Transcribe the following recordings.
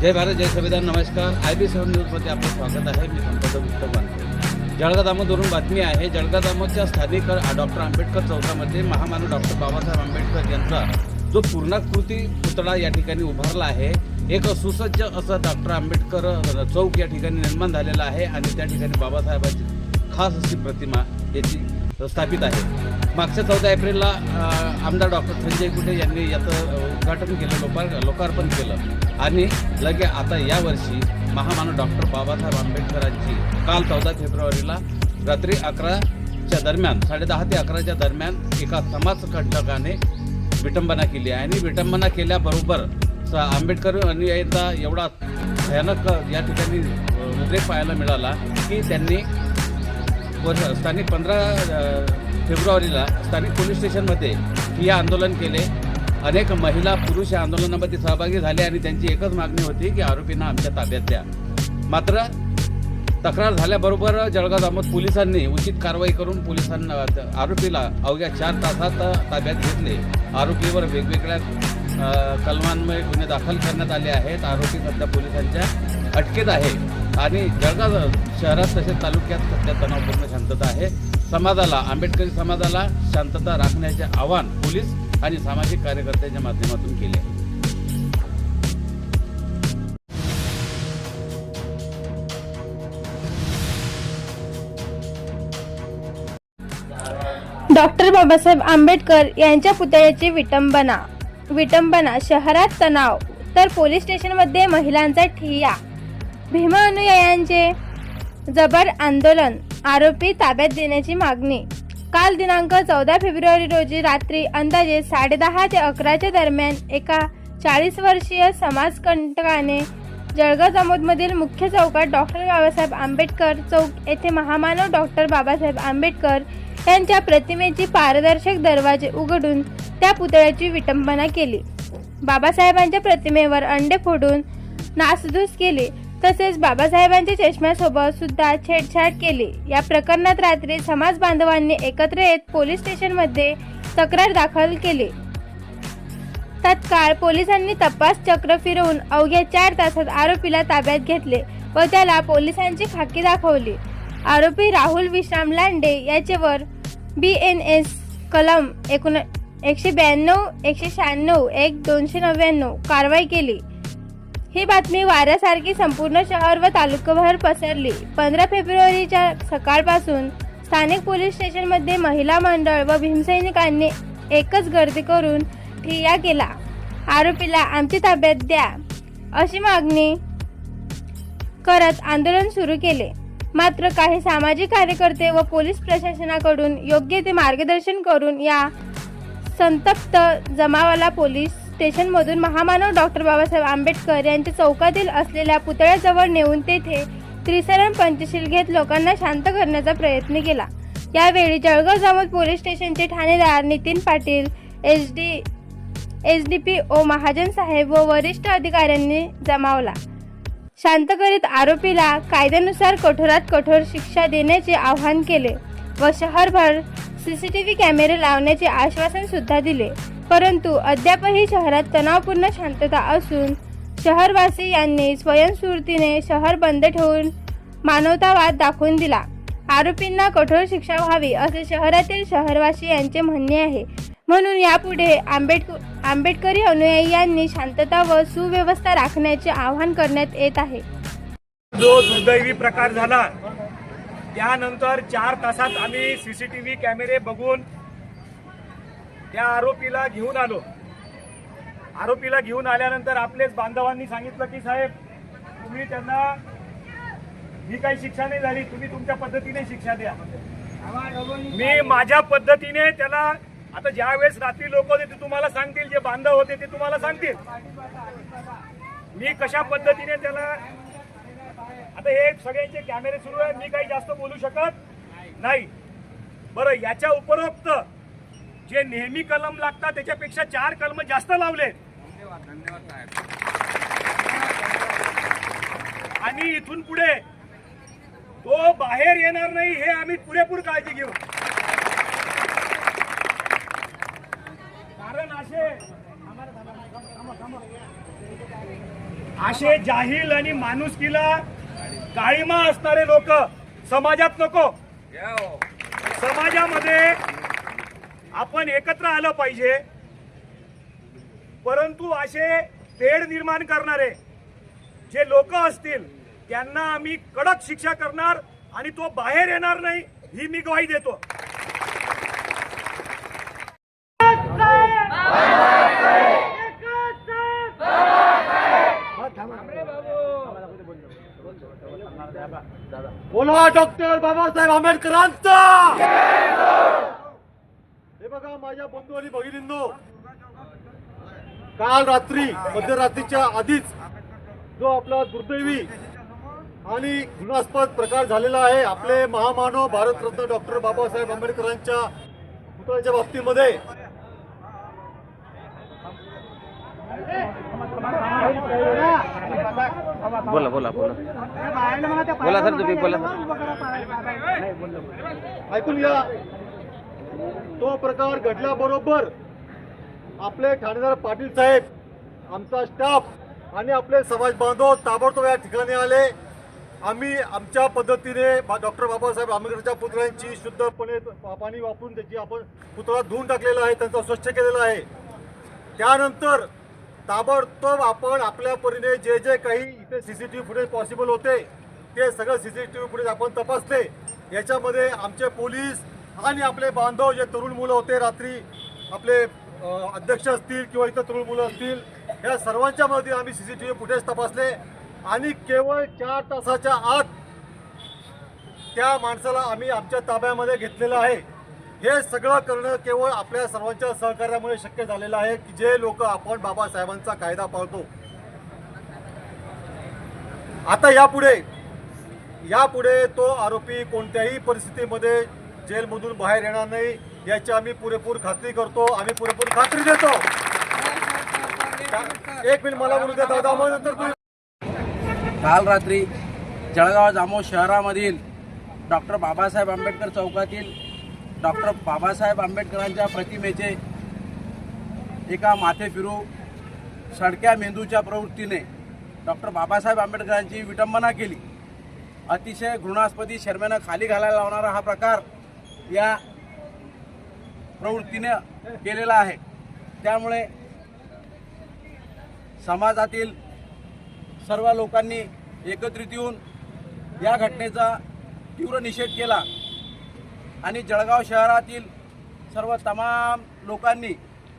जय भारत जय संविधान नमस्कार. आय बी सेवन न्यूजमध्ये आपलं स्वागत आहे. मी संपदा गुप्त बांधे जळगाव दामोदरून बातमी आहे. जळगाव दामोदच्या स्थानिक डॉक्टर आंबेडकर चौकामध्ये महामानव डॉक्टर बाबासाहेब आंबेडकर यांचा जो पूर्णाकृती पुतळा या ठिकाणी उभारला आहे एक सुसज्ज असं डॉक्टर आंबेडकर चौक या ठिकाणी निर्माण झालेला आहे आणि त्या ठिकाणी बाबासाहेबांची खास अशी प्रतिमा याची स्थापित आहे. मागच्या चौदा एप्रिलला आमदार डॉक्टर संजय कुटे यांनी याचं उद्घाटन केलं लोकार लोकार्पण केलं. आणि लगे आता यावर्षी महामानव डॉक्टर बाबासाहेब आंबेडकरांची काल चौदा फेब्रुवारीला रात्री अकराच्या दरम्यान साडेदहा ते अकराच्या दरम्यान एका समाजकंटकाने विटंबना केली आहे. आणि विटंबना केल्याबरोबर आंबेडकर अनुयायींचा एवढा भयानक या ठिकाणी उद्रेक पाहायला मिळाला की त्यांनी वर्ष स्थानिक पंधरा फेब्रुवारीला स्थानिक पोलीस स्टेशनमध्ये हे आंदोलन केले. अनेक महिला पुरुष या आंदोलनामध्ये सहभागी झाले आणि त्यांची एकच मागणी होती की आरोपींना आमच्या ताब्यात द्या. मात्र तक्रार झाल्याबरोबर जळगाव दामोद पोलिसांनी उचित कारवाई करून पोलिसांना आरोपीला अवघ्या चार तासात ताब्यात घेतले. आरोपीवर वेगवेगळ्या कलमांमुळे गुन्हे दाखल करण्यात आले आहेत. आरोपी सध्या पोलिसांच्या अटकेत आहे. आणि जळगाव शहरात तसेच तालुक्यात सध्या तणावपूर्ण शांतता आहे. समाजाला आंबेडकरी समाजाला शांतता राखण्याचे आवाहन पोलीस आणि सामाजिक कार्यकर्त्याच्या माध्यमातून केले. आहे डॉक्टर बाबासाहेब आंबेडकर यांच्या पुतळ्याची विटंबना. विटंबना शहरात तणाव तर पोलीस स्टेशनमध्ये महिलांचा ठिय्या. भीमा अनुयायांचे जबर आंदोलन आरोपी ताब्यात देण्याची मागणी. काल दिनांक चौदा फेब्रुवारी रोजी रात्री अंदाजे साडेदहा ते अकराच्या दरम्यान एका चाळीस वर्षीय समाजकंटकाने जळगाव जामोदमधील मुख्य चौकात डॉक्टर बाबासाहेब आंबेडकर चौक येथे महामानव डॉक्टर बाबासाहेब आंबेडकर यांच्या प्रतिमेची पारदर्शक दरवाजे उघडून त्या पुतळ्याची विटंबना केली. बाबासाहेबांच्या प्रतिमेवर अंडे फोडून नासधूस केली. तसेच बाबासाहेबांच्या चष्म्यासोबत सुद्धा छेडछाड केली. या प्रकरणात रात्री समाज बांधवांनी एकत्र येत पोलीस स्टेशनमध्ये तक्रार दाखल केली. तत्काळ पोलिसांनी तपास चक्र फिरवून अवघ्या चार तासात आरोपीला ताब्यात घेतले व त्याला पोलिसांची खाकी दाखवली. आरोपी राहुल विश्राम लांडे याच्यावर बी एन एस कलम एकोण एकशे ब्याण्णव एकशे शहाण्णव एक दोनशे नव्याण्णव कारवाई केली. ही बातमी वाऱ्यासारखी संपूर्ण शहर व तालुकाभर पसरली. पंधरा फेब्रुवारीच्या सकाळपासून स्थानिक पोलीस स्टेशनमध्ये महिला मंडळ व भीमसैनिकांनी एकच गर्दी करून ठिय्या केला. आरोपीला आमची ताब्यात द्या अशी मागणी करत आंदोलन सुरू केले. मात्र काही सामाजिक कार्यकर्ते व पोलीस प्रशासनाकडून योग्य ते मार्गदर्शन करून या संतप्त जमावाला पोलीस स्टेशनमधून महामानव डॉक्टर बाबासाहेब आंबेडकर यांच्या चौकातील असलेल्या पुतळ्याजवळ नेऊन तेथे त्रिसरण पंचशील घेत लोकांना शांत करण्याचा प्रयत्न केला. यावेळी जळगाव जामोद पोलीस स्टेशनचे ठाणेदार Nitin Patil H D H D P O Mahajan साहेब व वरिष्ठ अधिकाऱ्यांनी जमावला. शांत करीत आरोपीला कायद्यानुसार कठोरात कठोर शिक्षा देण्याचे आवाहन केले व शहरभर सीसीटीव्ही कॅमेरे लावण्याचे आश्वासन सुद्धा दिले. परंतु अद्यापही शहरात तणावपूर्ण शांतता असून शहरवासी यांनी स्वयंस्फूर्तीने शहर बंद ठेवून मानवतावाद दाखवून दिला. आरोपींना कठोर शिक्षा व्हावी असे शहरातील शहरवासी यांचे म्हणणे आहे. म्हणून यापुढे आंबेडकर आंबेडकरी अनुयायी यांनी शांतता व सुव्यवस्था राखण्याचे आवाहन करण्यात येत आहे. जो दुर्दैवी प्रकार झाला त्यानंतर चार तासात आम्ही सीसीटीव्ही कॅमेरे बघून त्या आरोपीला घेऊन आलो. आरोपीला घेऊन आल्यानंतर आपलेच बांधवांनी सांगितलं की साहेब तुम्ही त्यांना ही काही शिक्षा नाही झाली तुम्ही तुमच्या पद्धतीने शिक्षा द्या. मी माझ्या पद्धतीने त्याला आता ज्या वेळेस रात्री लोक होते ते तुम्हाला सांगतील जे बांधव होते ते तुम्हाला सांगतील. मी कशा पद्धतीने त्याला आता हे सगळ्यांचे कॅमेरे सुरू आहेत मी काही जास्त बोलू शकत नाही. बरं याच्या उपरोक्त जे नेहमी कलम लागतात त्याच्यापेक्षा चार कलम जास्त लावले आणि इथून पुढे तो बाहेर येणार नाही हे आम्ही पुरेपूर काळजी घेऊ. कारण असे असे जाहील आणि माणुसकीला काळीमा असणारे लोक समाजात नको. समाजामध्ये आपण एकत्र आलं पाहिजे. परंतु असे तेढ निर्माण करणारे जे लोक असतील त्यांना आम्ही कडक शिक्षा करणार आणि तो बाहेर येणार नाही ही मी ग्वाही देतो. बोला डॉक्टर बाबासाहेब आंबेडकरांचा! माझ्या बंधू आणि भगिनींनो काल रात्री मध्यरात्रीच्या आधीच जो आपला दुर्दैवी आणि घृणास्पद प्रकार झालेला आहे आपले महामानव भारतरत्न डॉक्टर बाबासाहेब आंबेडकरांच्या पुतळ्याच्या बाबतीमध्ये बोला बोला बोला. बोला सर तुम्ही बोला ऐकून घ्या. तो प्रकार घडल्याबरोबर आपले ठाणेदार पाटील साहेब आमचा स्टाफ आणि आपले समाज बांधव ताबडतोब या ठिकाणी आले. आम्ही आमच्या पद्धतीने डॉक्टर बाबासाहेब आंबेडकरच्या पुतळ्यांची शुद्धपणे पाणी वापरून त्याची आपण पुतळा धुवून टाकलेला आहे त्यांचा स्वच्छ केलेला आहे. त्यानंतर ताबडतोब आपण आपल्या परीने जे जे काही इथे C C T V footage possible होते ते सगळं C C T V footage आपण तपासले. याच्यामध्ये आमचे पोलीस आणि आपले बांधव जे तरुण मुलं होते रात्री आपले अध्यक्ष असतील किंवा इतर तरुण मुलं असतील या सर्वांच्या मध्ये आम्ही C C T V footage तपासले आणि केवळ चार तासाच्या आत त्या माणसाला आम्ही आमच्या ताब्यामध्ये घेतलेलं आहे. हे सगळं करणं केवळ आपल्या सर्वांच्या सहकार्यामुळे शक्य झालेलं आहे की जे लोक आपण बाबासाहेबांचा कायदा पाळतो. आता यापुढे यापुढे तो आरोपी कोणत्याही परिस्थितीमध्ये जेलमधून बाहेर येणार नाही याची आम्ही पुरेपूर खात्री करतो आम्ही पुरेपूर खात्री देतो. एक मिनिट मला बोलू द्या दादा मग नंतर तुम्ही काल रात्री जळगाव जामो शहरामधील डॉक्टर बाबासाहेब आंबेडकर चौकातील डॉक्टर बाबासाहेब आंबेडकरांच्या प्रतिमेचे एका माथे फिरू सडक्या मेंदूच्या प्रवृत्तीने डॉक्टर बाबासाहेब आंबेडकरांची विटंबना केली. अतिशय घृणास्पदी शर्मेनं खाली घालायला लावणारा हा प्रकार या प्रवृत्तीनं केलेला आहे. त्यामुळे समाजातील सर्व लोकांनी एकत्रित येऊन या घटनेचा तीव्र निषेध केला. आणि जळगाव शहरातील सर्व तमाम लोकांनी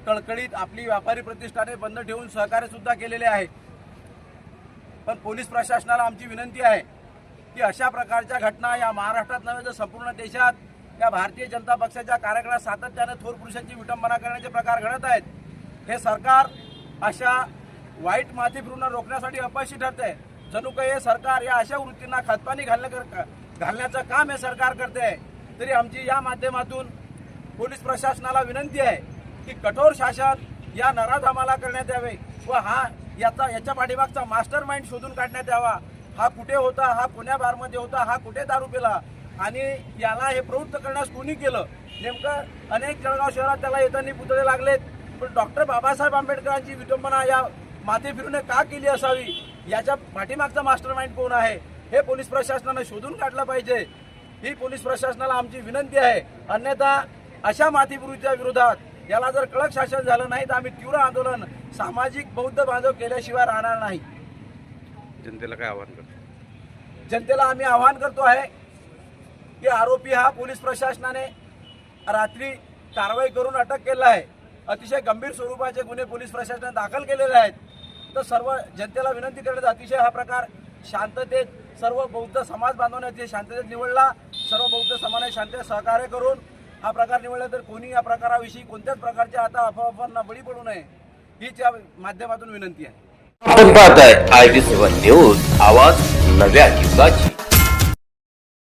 कळकळीत आपली व्यापारी प्रतिष्ठाने बंद ठेवून सहकार्यसुद्धा केलेले आहे. पण पोलीस प्रशासनाला आमची विनंती आहे की अशा प्रकारच्या घटना या महाराष्ट्रात नव्हे तर संपूर्ण देशात या भारतीय जनता पक्षाच्या कार्यक्रमात सातत्याने थोर पुरुषांची विटंबना करण्याचे प्रकार घडत आहेत. हे सरकार अशा वाईट माती रोखण्यासाठी अपयशी ठरते जणू काही हे सरकार या अशा वृत्तींना खतपाणी घालण्या घालण्याचं काम हे सरकार करते आहे तरी आमची या माध्यमातून पोलीस प्रशासनाला विनंती आहे की कठोर शासन या नराधामाला करण्यात यावे व हा याचा याच्या पाठीमागचा मास्टर माइंड शोधून काढण्यात यावा. हा कुठे होता हा पुण्या बारमध्ये होता हा कुठे दारू पिला आणि याला हे प्रवृत्त करण्यास कोणी केलं? नेमकं अनेक जळगाव शहरात त्याला येताना पुतळे लागलेत. पण डॉक्टर बाबासाहेब आंबेडकरांची विटंबना या माथे फिरूने का केली असावी? याच्या पाठीमागचा मास्टर माइंड कोण आहे? हे पोलीस प्रशासनानं शोधून काढलं पाहिजे. ही पोलीस प्रशासनाला आमची विनंती आहे. अन्यथा अशा माथीपुरीच्या विरोधात याला जर कडक शासन झालं नाही तर आम्ही तीव्र आंदोलन सामाजिक बौद्ध बांधव केल्याशिवाय राहणार नाही. जनतेला काय आवाहन करतो? जनतेला आम्ही आवाहन करतो आहे की आरोपी हा पोलीस प्रशासनाने रात्री कारवाई करून अटक केला आहे. अतिशय गंभीर स्वरूपाचे गुन्हे पोलीस प्रशासनाने दाखल केलेले आहेत. तर सर्व जनतेला विनंती करण्याचा अतिशय हा प्रकार शांततेत सर्व बौद्ध समाज बांधवने अतिशय शांततेत निवडला. सर्व बौद्ध समाजाने शांततेत सहकार्य करून हा प्रकार निवडला. तर कोणी या प्रकाराविषयी कोणत्याच प्रकारच्या आता अफवाफांना बळी पडू नये हीच या माध्यमातून विनंती आहे. आपण पाहताय आय टी सेवन न्यूज आवाज नव्या युगाची.